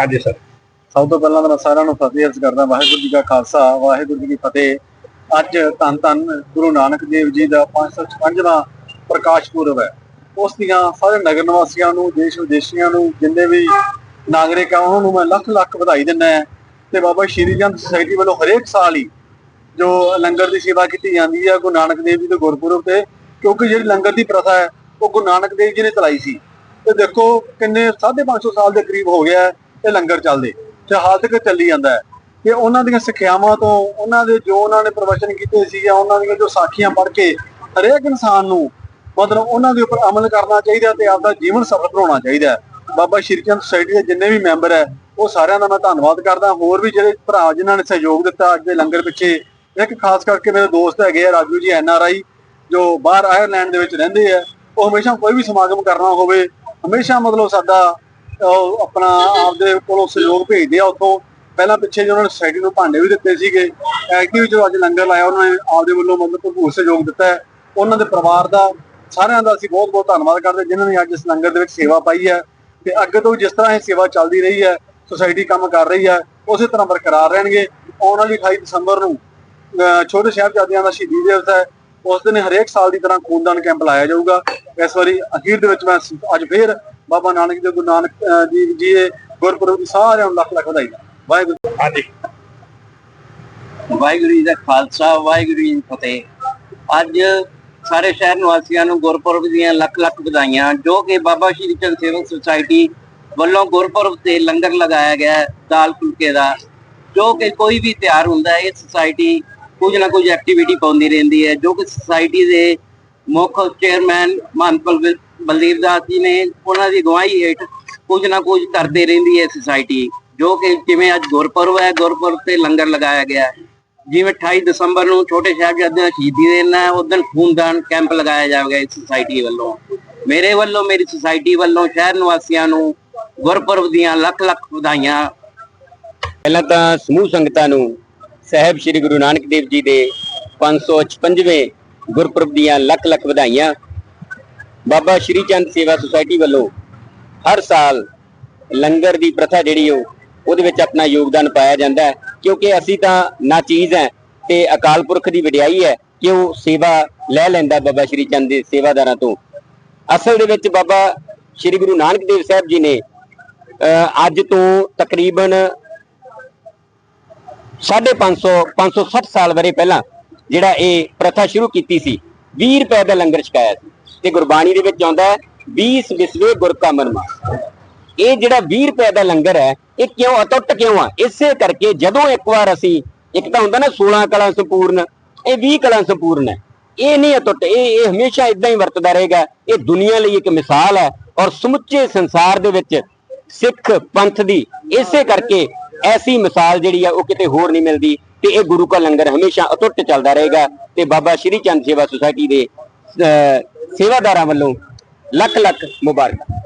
ਹਾਂਜੀ ਸਰ। ਸਭ ਤੋਂ ਪਹਿਲਾਂ ਤਾਂ ਮੈਂ ਸਾਰਿਆਂ ਨੂੰ ਫਤਿਹ ਅਰਜ਼ ਕਰਦਾ, ਵਾਹਿਗੁਰੂ ਜੀ ਕਾ ਖਾਲਸਾ, ਵਾਹਿਗੁਰੂ ਜੀ ਕੀ ਫਤਿਹ। ਅੱਜ ਧੰਨ ਧੰਨ ਗੁਰੂ ਨਾਨਕ ਦੇਵ ਜੀ ਦਾ 555ਵਾਂ ਪ੍ਰਕਾਸ਼ ਪੁਰਬ ਹੈ। ਉਸ ਦੀਆਂ ਸਾਰੇ ਨਗਰ ਨਿਵਾਸੀਆਂ ਨੂੰ, ਦੇਸ਼ ਵਿਦੇਸ਼ੀਆਂ ਨੂੰ, ਜਿੰਨੇ ਵੀ ਨਾਗਰਿਕ ਆ, ਉਹਨਾਂ ਨੂੰ ਮੈਂ ਲੱਖ ਲੱਖ ਵਧਾਈ ਦਿੰਦਾ ਹਾਂ। ਤੇ ਬਾਬਾ ਸ਼੍ਰੀ ਚੰਦ ਸੁਸਾਇਟੀ ਵੱਲੋਂ ਹਰੇਕ ਸਾਲ ਹੀ ਜੋ ਲੰਗਰ ਦੀ ਸੇਵਾ ਕੀਤੀ ਜਾਂਦੀ ਹੈ ਗੁਰੂ ਨਾਨਕ ਦੇਵ ਜੀ ਦੇ ਗੁਰਪੁਰਬ ਤੇ, ਕਿਉਂਕਿ ਜਿਹੜੀ ਲੰਗਰ ਦੀ ਪ੍ਰਥਾ ਹੈ, ਉਹ ਗੁਰੂ ਨਾਨਕ ਦੇਵ ਜੀ ਨੇ ਚਲਾਈ ਸੀ। ਤੇ ਦੇਖੋ ਕਿੰਨੇ 550 ਸਾਲ ਦੇ ਕਰੀਬ ਹੋ ਗਿਆ ਹੈ ਲੰਗਰ ਚੱਲਦੇ, ਤੇ ਹਾਲ ਤੱਕ ਚੱਲੀ ਜਾਂਦਾ ਹੈ। ਤੇ ਉਹਨਾਂ ਦੀਆਂ ਸਿੱਖਿਆਵਾਂ ਤੋਂ ਉਹਨਾਂ ਦੇ ਜੋ ਉਹਨਾਂ ਨੇ ਪ੍ਰਵਚਨ ਕੀਤੇ ਸੀ ਜਾਂ ਉਹਨਾਂ ਦੀਆਂ ਜੋ ਸਾਖੀਆਂ ਪੜ੍ਹ ਕੇ ਹਰੇਕ ਇਨਸਾਨ ਨੂੰ ਮਤਲਬ ਉਹਨਾਂ ਦੇ ਉੱਪਰ ਅਮਲ ਕਰਨਾ ਚਾਹੀਦਾ ਤੇ ਆਪਦਾ ਜੀਵਨ ਸਫਲ ਬਣਾਉਣਾ ਚਾਹੀਦਾ ਬਾਬਾ ਸ਼੍ਰੀਚੰਦ ਸੁਸਾਇਟੀ ਦੇ ਜਿੰਨੇ ਵੀ ਮੈਂਬਰ ਹੈ, ਉਹ ਸਾਰਿਆਂ ਦਾ ਮੈਂ ਧੰਨਵਾਦ ਕਰਦਾ। ਹੋਰ ਵੀ ਜਿਹੜੇ ਭਰਾ ਜਿਨ੍ਹਾਂ ਨੇ ਸਹਿਯੋਗ ਦਿੱਤਾ ਅੱਜ ਦੇ ਲੰਗਰ ਪਿੱਛੇ, ਇੱਕ ਖਾਸ ਕਰਕੇ ਮੇਰੇ ਦੋਸਤ ਹੈਗੇ ਆ ਰਾਜੂ ਜੀ, ਐਨ ਆਰ ਆਈ, ਜੋ ਬਾਹਰ ਆਇਰਲੈਂਡ ਦੇ ਵਿੱਚ ਰਹਿੰਦੇ ਆ, ਉਹ ਹਮੇਸ਼ਾ ਕੋਈ ਵੀ ਸਮਾਗਮ ਕਰਨਾ ਹੋਵੇ, ਹਮੇਸ਼ਾ ਮਤਲਬ ਸਾਡਾ ਆਪਣਾ ਆਪਦੇ ਕੋਲੋਂ ਸਹਿਯੋਗ ਭੇਜਦੇ ਆ ਉੱਥੋਂ। ਪਹਿਲਾਂ ਪਿੱਛੇ ਜਿਹੇ ਨੇ ਸੁਸਾਇਟੀ ਨੂੰ ਭਾਂਡੇ ਵੀ ਦਿੱਤੇ ਸੀਗੇ। ਐਕਟਿਵ ਵਿੱਚ ਅੱਜ ਲੰਗਰ ਲਾਇਆ ਉਹਨਾਂ ਨੇ, ਆਪਦੇ ਵੱਲੋਂ ਮਤਲਬ ਭਰਪੂਰ ਸਹਿਯੋਗ ਦਿੱਤਾ ਹੈ। ਉਹਨਾਂ ਦੇ ਪਰਿਵਾਰ ਦਾ ਸਾਰਿਆਂ ਦਾ ਅਸੀਂ ਬਹੁਤ ਬਹੁਤ ਧੰਨਵਾਦ ਕਰਦੇ ਜਿਨ੍ਹਾਂ ਨੇ ਅੱਜ ਇਸ ਲੰਗਰ ਦੇ ਵਿੱਚ ਸੇਵਾ ਪਾਈ ਹੈ। ਤੇ ਅੱਗੇ ਤੋਂ ਜਿਸ ਤਰ੍ਹਾਂ ਇਹ ਸੇਵਾ ਚੱਲਦੀ ਰਹੀ ਹੈ ਸੁਸਾਇਟੀ ਕੰਮ ਕਰ ਰਹੀ ਹੈ, ਉਸੇ ਤਰ੍ਹਾਂ ਬਰਕਰਾਰ ਰਹਿਣਗੇ। ਆਉਣ ਵਾਲੀ 28 ਦਸੰਬਰ ਨੂੰ, ਅਹ ਛੋਟੇ ਸਾਹਿਬਜ਼ਾਦਿਆਂ ਦਾ ਸ਼ਹੀਦੀ ਦਿਵਸ ਹੈ। ਉਸ ਦਿਨ ਹਰੇਕ ਸਾਲ ਦੀ ਤਰ੍ਹਾਂ ਖੂਨਦਾਨ ਕੈਂਪ ਲਾਇਆ ਜਾਊਗਾ। ਇਸ ਵਾਰੀ ਅਖੀਰ ਦੇ ਵਿੱਚ ਮੈਂ ਅੱਜ ਫੇਰ ਬਾਬਾ ਨਾਨਕ ਦੇ ਗੁਰੂ ਨਾਨਕ ਜੀ ਜੀ ਦੇ ਗੁਰਪੁਰਬ ਦੀ ਸਾਰਿਆਂ ਨੂੰ ਲੱਖ ਲੱਖ ਵਧਾਈ ਵਾਹਿਗੁਰੂ ਹਾਂਜੀ। ਵਾਹਿਗੁਰੂ ਜੀ ਦਾ ਖਾਲਸਾ ਵਾਹਿਗੁਰੂ ਜੀ ਦੀ ਫਤਿਹ। ਅੱਜ ਸਾਰੇ ਸ਼ਹਿਰ ਨਿਵਾਸੀਆਂ ਨੂੰ ਗੁਰਪੁਰਬ ਦੀਆਂ ਲੱਖ ਲੱਖ ਵਧਾਈਆਂ ਜੋ ਕਿ ਬਾਬਾ ਸ਼੍ਰੀ ਚੰਦ ਸੇਵਕ ਸੁਸਾਇਟੀ ਵੱਲੋਂ ਗੁਰਪੁਰਬ ਤੇ ਲੰਗਰ ਲਗਾਇਆ ਗਿਆ ਦਾਲ ਫੁਲਕੇ ਦਾ। ਜੋ ਕਿ ਕੋਈ ਵੀ ਤਿਉਹਾਰ ਹੁੰਦਾ ਹੈ ਇਹ ਸੁਸਾਇਟੀ ਕੁਝ ਨਾ ਕੁਝ ਐਕਟੀਵਿਟੀ ਪਾਉਂਦੀ ਰਹਿੰਦੀ ਹੈ ਜੋ ਕਿ ਸੁਸਾਇਟੀ ਦੇ ਮੁੱਖ ਚੇਅਰਮੈਨ ਮਹੰਤ ਬਲਦੀਪ ਦਾਸ ਜੀ ਨੇ ਉਹਨਾਂ ਦੀ ਅਗਵਾਈ ਹੇਠ ਕੁਝ ਨਾ ਕੁਝ ਕਰਦੇ ਰਹਿੰਦੀ ਹੈ ਸੁਸਾਇਟੀ ਜੋ ਕਿ ਜਿਵੇਂ ਅੱਜ ਗੁਰਪੁਰਬ ਹੈ, ਗੁਰਪੁਰਬ ਤੇ ਲੰਗਰ ਲਗਾਇਆ ਗਿਆ ਹੈ। ਜਿਵੇਂ 28 ਦਸੰਬਰ ਨੂੰ ਛੋਟੇ ਸਾਹਿਬਜ਼ਾਦਿਆਂ ਦਾ ਸ਼ਹੀਦੀ ਦਿਨ ਹੈ, ਉਸ ਦਿਨ ਖੂਨਦਾਨ ਕੈਂਪ ਲਗਾਇਆ ਜਾਵੇਗਾ ਇਸ ਸੁਸਾਇਟੀ ਵੱਲੋਂ। ਮੇਰੇ ਵੱਲੋਂ, ਮੇਰੀ ਸੁਸਾਇਟੀ ਵੱਲੋਂ ਸ਼ਹਿਰ ਨਿਵਾਸੀਆਂ ਨੂੰ ਗੁਰਪੁਰਬ ਦੀਆਂ ਲੱਖ ਲੱਖ ਵਧਾਈਆਂ। ਪਹਿਲਾਂ ਤਾਂ ਸਮੂਹ ਸੰਗਤਾਂ ਨੂੰ ਸਹਿਬ ਸ੍ਰੀ ਗੁਰੂ ਨਾਨਕ ਦੇਵ ਜੀ ਦੇ 555ਵੇਂ ਗੁਰਪੁਰਬ ਦੀਆਂ ਲੱਖ ਲੱਖ ਵਧਾਈਆਂ। ਬਾਬਾ ਸ਼੍ਰੀ ਚੰਦ ਸੇਵਾ ਸੁਸਾਇਟੀ ਵੱਲੋਂ ਹਰ ਸਾਲ ਲੰਗਰ ਦੀ ਪ੍ਰਥਾ ਜਿਹੜੀ ਉਹ, ਉਹਦੇ ਵਿੱਚ ਆਪਣਾ ਯੋਗਦਾਨ ਪਾਇਆ ਜਾਂਦਾ ਹੈ, ਕਿਉਂਕਿ ਅਸੀਂ ਤਾਂ ਨਾਚੀਜ਼ ਹੈ ਤੇ ਅਕਾਲ ਪੁਰਖ ਦੀ ਵਡਿਆਈ ਹੈ ਕਿ ਉਹ ਸੇਵਾ ਲੈ ਲੈਂਦਾ ਬਾਬਾ ਸ਼੍ਰੀ ਚੰਦ ਦੇ ਸੇਵਾਦਾਰਾਂ ਤੋਂ। ਅਸਲ ਦੇ ਵਿੱਚ ਬਾਬਾ ਸ਼੍ਰੀ ਗੁਰੂ ਨਾਨਕ ਦੇਵ ਸਾਹਿਬ ਜੀ ਨੇ, ਅਹ, ਅੱਜ ਤੋਂ ਤਕਰੀਬਨ 550 560 ਸਾਲ ਵਰੇ ਪਹਿਲਾਂ ਜਿਹੜਾ ਇਹ ਪ੍ਰਥਾ ਸ਼ੁਰੂ ਕੀਤੀ ਸੀ 20 ਰੁਪਏ ਦਾ ਲੰਗਰ ਛਕਾਇਆ ਸੀ। ਤੇ ਗੁਰਬਾਣੀ ਦੇ ਵਿੱਚ ਆਉਂਦਾ ਹੈ 20 ਵਿਸਵੇ ਗੁਰ ਕਾ ਮਨਮਾ ਇਹ ਜਿਹੜਾ 20 ਰੁਪਏ ਦਾ ਲੰਗਰ ਹੈ ਇਹ ਕਿਉਂ ਅਟੁੱਟ ਕਿਉਂ ਆ? ਇਸੇ ਕਰਕੇ ਜਦੋਂ ਇੱਕ ਵਾਰ ਅਸੀਂ ਇੱਕ ਤਾਂ ਹੁੰਦਾ ਨਾ 16 ਕਲਾ ਸੰਪੂਰਨ ਇਹ 20 ਕਲਾ ਸੰਪੂਰਨ ਹੈ। ਇਹ ਨਹੀਂ ਅਟੁੱਟ ਇਹ ਇਹ ਹਮੇਸ਼ਾ ਇਦਾਂ ਹੀ ਵਰਤਦਾ ਰਹੇਗਾ। ਇਹ ਦੁਨੀਆ ਲਈ ਇੱਕ ਮਿਸਾਲ ਹੈ ਔਰ ਸਮੁੱਚੇ ਸੰਸਾਰ ਦੇ ਵਿੱਚ ਸਿੱਖ ਪੰਥ ਦੀ ਇਸੇ ਕਰਕੇ ਐਸੀ ਮਿਸਾਲ ਜਿਹੜੀ ਆ ਉਹ ਕਿਤੇ ਹੋਰ ਨਹੀਂ ਮਿਲਦੀ ਤੇ ਇਹ ਗੁਰੂ ਕਾ ਲੰਗਰ ਹਮੇਸ਼ਾ ਅਟੁੱਟ ਚੱਲਦਾ ਰਹੇਗਾ ਤੇ ਬਾਬਾ ਸ਼੍ਰੀ ਚੰਦ ਸੇਵਾ ਸੁਸਾਇਟੀ ਦੇ ਅਹ, ਸੇਵਾਦਾਰਾਂ ਵੱਲੋਂ ਲੱਖ ਲੱਖ ਮੁਬਾਰਕਾਂ।